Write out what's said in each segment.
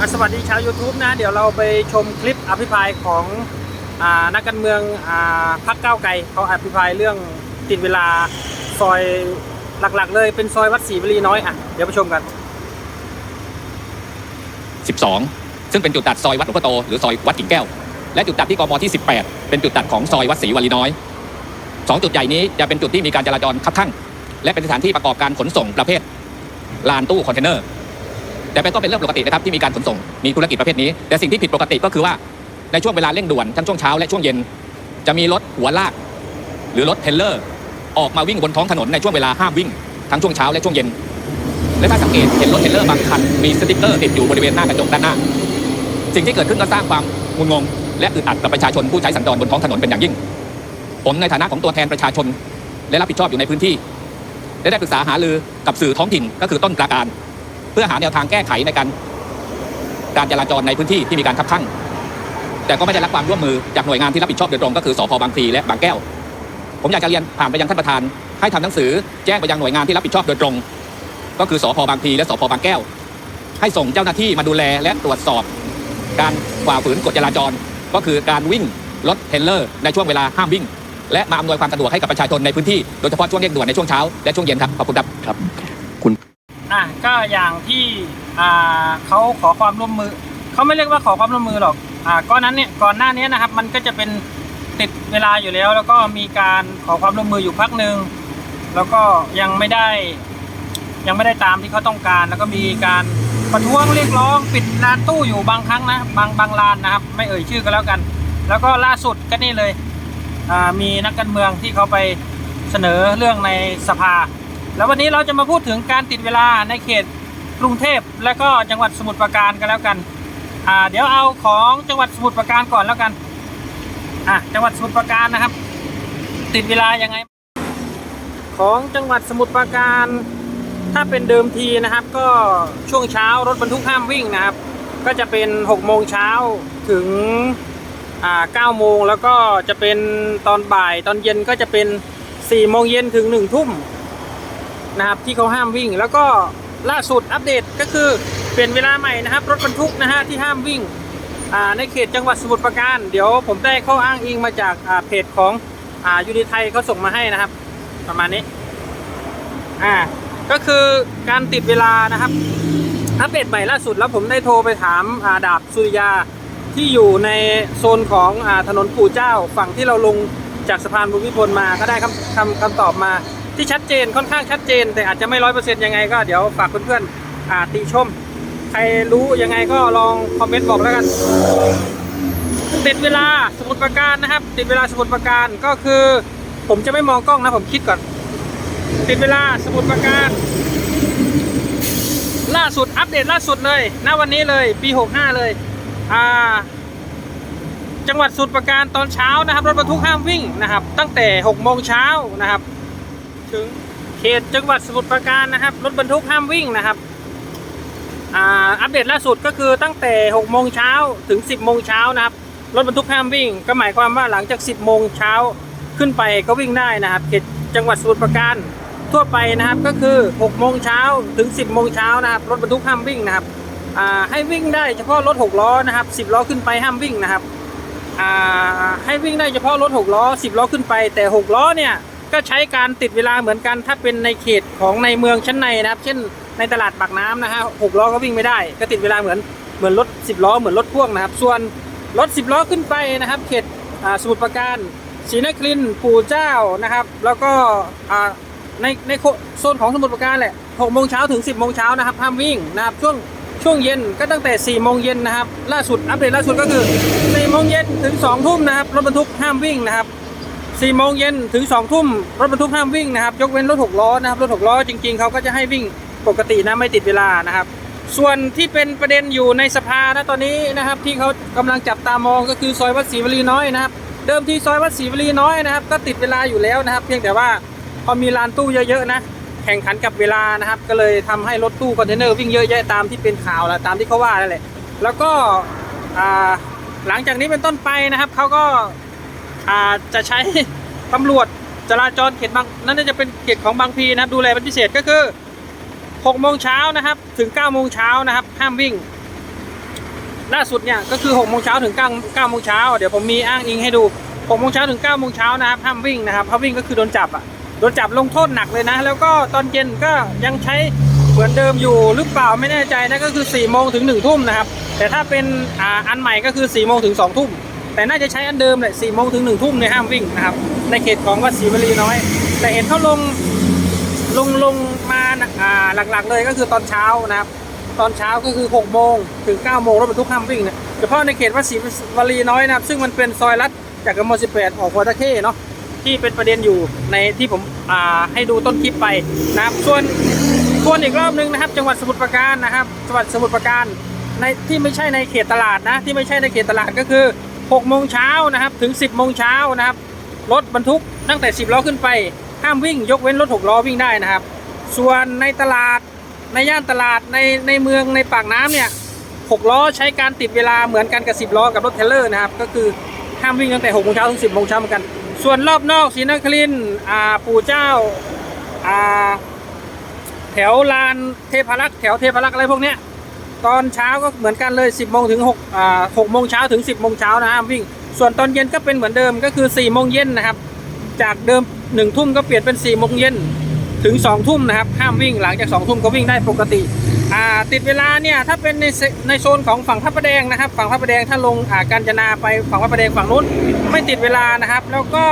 อะสวัสดีชาว YouTube นะ เดี๋ยวเราไปชมคลิปอภิปรายของอนักการเมืองอพรรคก้าวไกลเขาอภิปรายเรื่องติดเวลาซอยหลักๆ เลยเป็นซอยวัดศรีวลีน้อยอะเดี๋ยวไปชมกัน 12 ซึ่งเป็นจุดตัดซอยวัดหลวงพ่อโตหรือซอยวัดกิ่งแก้ว และจุดตัดที่กมที่ 18 เป็นจุดตัดของซอยวัดศรีวลีน้อยสองจุดใหญ่นี้จะเป็นจุดที่มีการจราจรคับข้างและเป็นสถานที่ประกอบการขนส่งประเภทลานตู้คอนเทนเนอร์ แต่เป็นก็เป็นเรื่องปกตินะครับที่มีการขนส่งมีธุรกิจประเภทนี้ แต่สิ่งที่ผิดปกติก็คือว่าในช่วงเวลาเร่งด่วนทั้งช่วงเช้าและช่วงเย็น จะมีรถหัวลาก หรือรถเทรลเลอร์ ออกมาวิ่งบนท้องถนนในช่วงเวลาห้ามวิ่งทั้งช่วงเช้าและช่วงเย็น และถ้าสังเกตเห็นรถเทรลเลอร์บางคันมีสติ๊กเกอร์ติดอยู่บริเวณหน้ากระจกด้านหน้า สิ่งที่เกิดขึ้นก็สร้างความงุนงง และอึดอัดกับประชาชนผู้ใช้สัญจรบนท้องถนนเป็นอย่างยิ่ง ผมในฐานะของตัวแทนประชาชน และรับผิดชอบอยู่ในพื้นที่ได้ได้ปรึกษาหารือกับสื่อท้องถิ่นก็คือต้นกลาการ เพื่อหาแนวทางแก้ไขในการการจราจรในพื้นที่ที่มีการคับข้างแต่ก็ไม่ได้รับความร่วมมือจากหน่วยงานที่รับผิดชอบโดยตรงก็คือสพบางพลีและบางแก้ว ผมอยากจะเรียนผ่านไปยังท่านประธาน ให้ทำหนังสือแจ้งไปยังหน่วยงานที่รับผิดชอบโดยตรง ก็คือสพบางพลีและสพบางแก้ว ให้ส่งเจ้าหน้าที่มาดูแลและตรวจสอบ การฝ่าฝืนกฎจราจร ก็คือการวิ่งรถเทรลเลอร์ ในช่วงเวลาห้ามวิ่ง และมาอำนวยความสะดวกให้กับประชาชนในพื้นที่โดยเฉพาะช่วงเร่งด่วนในช่วงเช้าและช่วงเย็นครับขอบคุณครับครับ อะก็อย่างที่อ่าเขาขอความร่วมมือเขาไม่เรียกว่าขอความร่วมมือหรอกอ่าก่อนนั้นเนี่ยก่อนหน้านี้นะครับ มันก็จะเป็นติดเวลาอยู่แล้ว แล้วก็มีการขอความร่วมมืออยู่พักหนึ่งแล้วก็ยังไม่ได้ ยังไม่ได้ตามที่เขาต้องการ แล้วก็มีการประท้วงเรียกร้องปิดร้านตู้อยู่บางครั้งนะบางบางร้านนะครับ ไม่เอ่ยชื่อก็แล้วกัน แล้วก็ล่าสุดก็นี่เลยมีนักการเมืองที่เขาไปเสนอเรื่องในสภา แล้ววันนี้เราจะมาพูดถึงการติดเวลาในเขตกรุงเทพและก็จังหวัดสมุทรปราการกันแล้วกันอ่าเดี๋ยวเอาของจังหวัดสมุทรปราการก่อนแล้วกันอะจังหวัดสมุทรปราการนะครับ ติดเวลายังไง ของจังหวัดสมุทรปราการ ถ้าเป็นเดิมทีนะครับ ก็ช่วงเช้ารถบรรทุกห้ามวิ่งนะครับ ก็จะเป็น6โมงเช้าถึงอ่า9โมงแล้วก็จะเป็นตอนบ่ายตอนเย็นก็จะเป็น4โมงเย็นถึง1ทุ่ม นะครับที่เขาห้ามวิ่ง แล้วก็ล่าสุดอัปเดตก็คือเปลี่ยนเวลาใหม่นะครับ รถบรรทุกนะฮะที่ห้ามวิ่งในเขตจังหวัดสมุทรปราการ เดี๋ยวผมได้ข้ออ้างอิงมาจากเพจของอยูนิไทยเขาส่งมาให้นะครับ ประมาณนี้อ่าก็คือการติดเวลานะครับอัปเดตใหม่ล่าสุดแล้วผมได้โทรไปถามอาดาบสุริยาที่อยู่ในโซนของอถนนปู่เจ้า ฝั่งที่เราลงจากสะพานภูมิพลมาก็ได้คำคำคำตอบมา ที่ชัดเจนค่อนข้างชัดเจน แต่อาจจะไม่ร้อยเปอร์เซ็นต์ยังไงก็เดี๋ยวฝากเพื่อนๆอ่าติชม ใครรู้ยังไงก็ลองคอมเมนต์บอกแล้วกัน ติดเวลาสมุดประการนะครับ ติดเวลาสมุดประการก็คือ ผมจะไม่มองกล้องนะผมคิดก่อน ติดเวลาสมุดประการ ล่าสุดอัปเดตล่าสุดเลยณวันนี้เลยปี 65 เลยอ่าจังหวัดสมุดประการตอนเช้านะครับ รถบรรทุกห้ามวิ่งนะครับ ตั้งแต่6โมงเช้านะครับ ถึงเขตจังหวัดสมุทรปราการนะครับ รถบรรทุกห้ามวิ่งนะครับอัปเดตล่าสุดก็คือตั้งแต่6โมงเช้าถึง 10โมงเช้านะครับ รถบรรทุกห้ามวิ่ง ก็หมายความว่าหลังจาก 10โมงเช้าขึ้นไปก็วิ่งได้นะครับ เขตจังหวัดสมุทรปราการทั่วไปนะครับก็คือ6โมงเช้าถึง 10โมงเช้านะครับ รถบรรทุกห้ามวิ่งนะครับให้วิ่งได้เฉพาะรถ6ล้อนะครับ 10ล้อขึ้นไปห้ามวิ่งนะครับให้วิ่งได้เฉพาะรถ6ล้อ 10ล้อขึ้นไปแต่ 6ล้อเนี่ย ก็ใช้การติดเวลาเหมือนกันถ้าเป็นในเขตของในเมืองชั้นในนะครับ เช่นในตลาดปากน้ำนะฮะหกล้อก็วิ่งไม่ได้ ก็ติดเวลาเหมือนเหมือนรถสิบล้อเหมือนรถพ่วงนะครับ ส่วนรถสิบล้อขึ้นไปนะครับ เขตสมุทรปราการศรีนครินทร์ปู่เจ้านะครับ แล้วก็ในในโซนของสมุทรปราการแหละหกโมงเช้าถึงสิบโมงเช้านะครับห้ามวิ่งนะครับช่วงช่วงเย็นก็ตั้งแต่4ี่โมงเย็นนะครับ ล่าสุดอัปเดตล่าสุดก็คือ4ี่โมงเย็นถึง2องทุ่มนะครับรถบรรทุกห้ามวิ่งนะครับ สี่โมงเย็นถึงสองทุ่มรถบรรทุกห้ามวิ่งนะครับ ยกเว้นรถหกล้อนะครับรถหกล้อจริงๆเขาก็จะให้วิ่งปกตินะไม่ติดเวลานะครับ ส่วนที่เป็นประเด็นอยู่ในสภานะตอนนี้นะครับ ที่เขากำลังจับตามองก็คือซอยวัดศรีวลีน้อยนะครับ เดิมที่ซอยวัดศรีวลีน้อยนะครับ ก็ติดเวลาอยู่แล้วนะครับ เพียงแต่ว่าพอมีลานตู้เยอะๆนะแข่งขันกับเวลานะครับ ก็เลยทำให้รถตู้คอนเทนเนอร์วิ่งเยอะแยะตามที่เป็นข่าวแล้วตามที่เขาว่านั่นแหละแล้วก็หลังจากนี้เป็นต้นไปนะครับเขาก็ อาจะใช้ตำรวจจราจรเขตบางนั่นน่าจะเป็นเขตของบางพีนะครับ ดูแลเป็นพิเศษก็คือ6โมงเช้านะครับ ถึง9โมงเช้านะครับ ห้ามวิ่ง ล่าสุดเนี่ยก็คือ6โมงเช้าถึง9 9โมงเช้าเดี๋ยวผมมีอ้างอิงให้ดู6โมงเช้าถึง9โมงเช้านะครับ ห้ามวิ่งนะครับถ้าวิ่งก็คือโดนจับอะโดนจับลงโทษหนักเลยนะ แล้วก็ตอนเย็นก็ยังใช้เหมือนเดิมอยู่หรือเปล่าไม่แน่ใจนะก็คือ4โมงถึง1ทุ่มนะครับ แต่ถ้าเป็นอ่าอันใหม่ก็คือ4โมงถึง2ทุ่ม แต่น่าจะใช้อันเดิมแหละ4โมงถึง1ทุ่มเนี่ยห้ามวิ่งนะครับ ในเขตของวัดศรีวลีน้อย แต่เห็นเขาลงลงลงมาอ่าหลักๆเลยก็คือตอนเช้านะครับ ตอนเช้าก็คือ6โมงถึง9โมงรถบรรทุกห้ามวิ่งเนี่ยเฉพาะในเขตวัดศรีวลีน้อยนะครับ ซึ่งมันเป็นซอยลัดจากกม18ออกวัวตะเข้เนาะที่เป็นประเด็นอยู่ในที่ผมอ่าให้ดูต้นคลิปไปนะครับ ส่วนส่วนอีกรอบหนึงนะครับ จังหวัดสมุทรปราการนะครับจังหวัดสมุทรปราการในที่ไม่ใช่ในเขตตลาดนะ ที่ไม่ใช่ในเขตตลาดก็คือ 6โมงเช้านะครับถึง 10โมงเช้านะครับรถบรรทุกตั้งแต่ 10ล้อขึ้นไป ห้ามวิ่งยกเว้นรถ6ล้อวิ่งได้นะครับ ส่วนในตลาดในย่านตลาดในในเมืองในปากน้ำเนี่ย6ล้อใช้การติดเวลาเหมือนกันกับ 10ล้อกับรถเทรลเลอร์นะครับก็คือห้ามวิ่งตั้งแต่6โมงเช้าถึง 10โมงเช้าเหมือนกัน ส่วนรอบนอกศรีนครินอ่าปู่เจ้าอ่าแถวลานเทพารักษ์แถวเทพารักษ์อะไรพวกเนี้ย ตอนเช้าก็เหมือนกันเลย 10โมงถึง6อ่า6โมงเช้าถึง 10โมงเช้านะห้ามวิ่ง ส่วนตอนเย็นก็เป็นเหมือนเดิมก็คือ4โมงเย็นนะครับ จากเดิม1ทุ่มก็เปลี่ยนเป็น4โมงเย็นถึง2ทุ่มนะครับห้ามวิ่งหลังจาก2ทุ่มก็วิ่งได้ปกติอ่าติดเวลาเนี่ยถ้าเป็นในในโซนของฝั่งพระประแดงนะครับ ฝั่งพระประแดงถ้าลงอ่ากาญจนาไปฝั่งพระประแดงฝั่งนู้นไม่ติดเวลานะครับ แล้วก็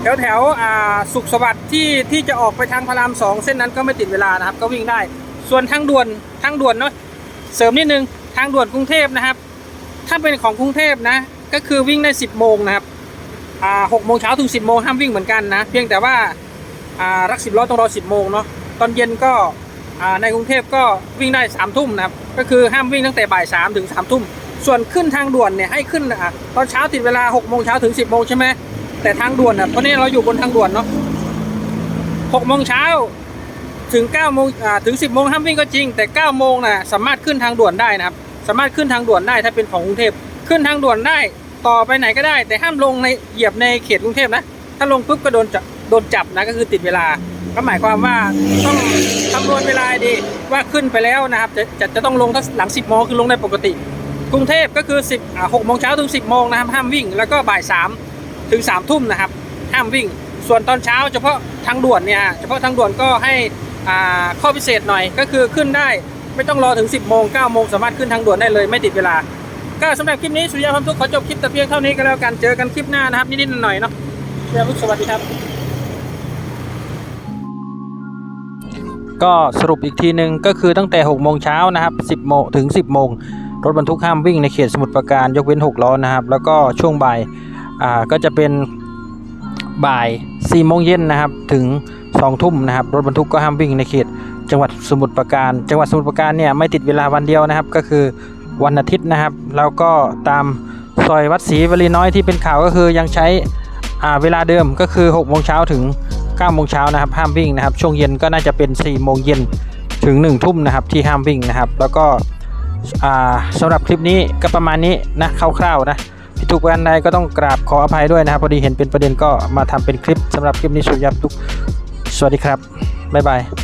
แถวแถวอ่าสุขสวัสดิ์ที่ที่จะออกไปทางพระรามสองเส้นนั้นก็ไม่ติดเวลานะครับ ก็วิ่งได้ ส่วนทางด่วนทางด่วนเนาะเสริมนิดนึงทางด่วนกรุงเทพนะครับ ถ้าเป็นของกรุงเทพนะก็คือวิ่งได้ 10 โมงนะครับอ่าหกโมงเช้าถึง 10 โมงห้ามวิ่งเหมือนกันนะ เพียงแต่ว่าอ่ารักสิบล้อต้องรอ 10 โมงเนาะตอนเย็นก็อ่าในกรุงเทพก็วิ่งได้3ามทุ่มนะครับ ก็คือห้ามวิ่งตั้งแต่บ่ายสามถึง3ามทุ่มส่วนขึ้นทางด่วนเนี่ยให้ขึ้นอะตอนเช้าติดเวลา6โมงเช้าถึง 10โมงใช่ไหมแต่ทางด่วนอะเพราะนี่เราอยู่บนทางด่วนเนาะ6โมงเช้า ถึง9โมงถึง 10โมงห้ามวิ่งก็จริง แต่9โมงน่ะสามารถขึ้นทางด่วนได้นะครับ สามารถขึ้นทางด่วนได้ถ้าเป็นของกรุงเทพขึ้นทางด่วนได้ต่อไปไหนก็ได้ แต่ห้ามลงในเหยียบในเขตกรุงเทพนะ ถ้าลงปุ๊บก็โดนจับโดนจับนะก็คือติดเวลา ก็หมายความว่าต้องคำนวณเวลาดีว่าขึ้นไปแล้วนะครับ จะจะจะต้องลงถ้าหลัง 10โมงคือลงได้ปกติ กรุงเทพก็คือ 10อ่า6โมงเช้าถึง 10โมงนะครับห้ามวิ่งแล้วก็บ่าย3ถึง3ทุ่มนะครับห้ามวิ่ง ส่วนตอนเช้าเฉพาะทางด่วนเนี่ยเฉพาะทางด่วนก็ให้ ข้อพิเศษหน่อยก็คือขึ้นได้ไม่ต้องรอถึง 10 โมง 9 โมงสามารถขึ้นทางด่วนได้เลยไม่ติดเวลา ก็สำหรับคลิปนี้สุริยาความทุกข์ขอจบคลิปแต่เพียงเท่านี้ก็แล้วกันเจอกันคลิปหน้านะครับนิดๆหน่อยๆเนาะสุริยาทุกสวัสดีครับ ก็สรุปอีกทีหนึ่งก็คือตั้งแต่ 6 โมงเช้านะครับ 10 โมงถึง 10 โมง รถบรรทุกห้ามวิ่งในเขตสมุทรปราการยกเว้น 6 ล้อนะครับ แล้วก็ช่วงบ่ายก็จะเป็นบ่าย 4 โมงเย็นนะครับถึง 2ทุ่มนะครับรถบรรทุกก็ห้ามวิ่งในเขต จังหวัดสมุทรปราการ จังหวัดสมุทรปราการเนี่ยไม่ติดเวลาวันเดียวนะครับ ก็คือวันอาทิตย์นะครับ แล้วก็ตามซอยวัดศรีวลีน้อยที่เป็นข่าวก็คือยังใช้เวลาเดิมก็คือ6โมงเช้าถึง9โมงเช้านะครับห้ามวิ่งนะครับช่วงเย็นก็น่าจะเป็น4โมงเย็นถึง1ทุ่มนะครับที่ห้ามวิ่งนะครับ แล้วก็อ่าสำหรับคลิปนี้ก็ประมาณนี้นะคร่าวๆนะผิดถูกประการใดก็ต้องกราบขออภัยด้วยนะครับพอดีเห็นเป็นประเด็นก็มาทำเป็นคลิปสำหรับคลิปนี้สุดยับทุก สวัสดีครับ บ๊ายบาย